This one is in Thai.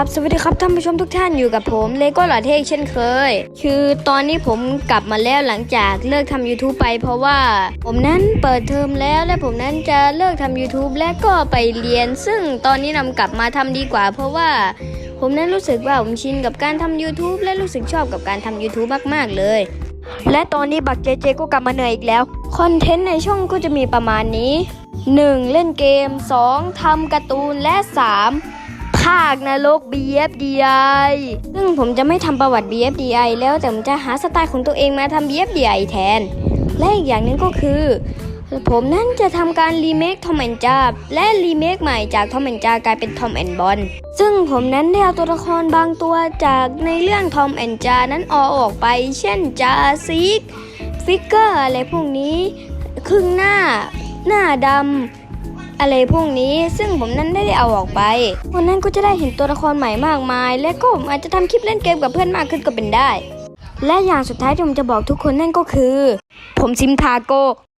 สวัสดีครับท่านผู้ชมทุกท่านอยู่กับผมเลโก้หล่อเท่เช่นเคย คือตอนนี้ผมกลับมาแล้วหลังจากเลิกทำ YouTube ไป เพราะว่าผมนั้นเปิดเทอมแล้วและผมนั้นจะเลิกทำ YouTube และก็ไปเรียน ซึ่งตอนนี้นำกลับมาทำดีกว่า เพราะว่าผมนั้นรู้สึกว่าผมชินกับการทำ YouTube และรู้สึกชอบกับการทำ YouTube มาก ๆ เลย และตอนนี้บักเจเจก็กลับมาเหนื่อยอีกแล้ว คอนเทนต์ในช่องก็จะมีประมาณนี้ 1. เล่นเกม 2. ทำการ์ตูนและ 3. ภาคนรก BFDI ซึ่งผมจะไม่ทำประวัติ BFDI แล้วแต่ผมจะหาสไตล์ของตัวเองมาทำ BFDI แทน และอีกอย่างหนึ่งก็คือ ผมนั้นจะทำการรีเมคทอมแอนจาและรีเมคใหม่จากทอมแอนจากลายเป็นทอมแอนบอลซึ่งผมนั้นได้เอาตัวละครบางตัวจากในเรื่องทอมแอนจานั้นอออกไป เช่นจาซิกฟิกเกอร์อะไรพวกนี้ ครึ่งหน้า หน้าดำ อะไรพวกนี้ ซึ่งผมนั้นได้เอาออกไปวันนั้นก็จะได้เห็นตัวละครใหม่มากมาย และก็ผมอาจจะทำคลิปเล่นเกมกับเพื่อนมากขึ้นก็เป็นได้ และอย่างสุดท้ายที่ผมจะบอกทุกคนนั่นก็คือ ผมซิมทาโก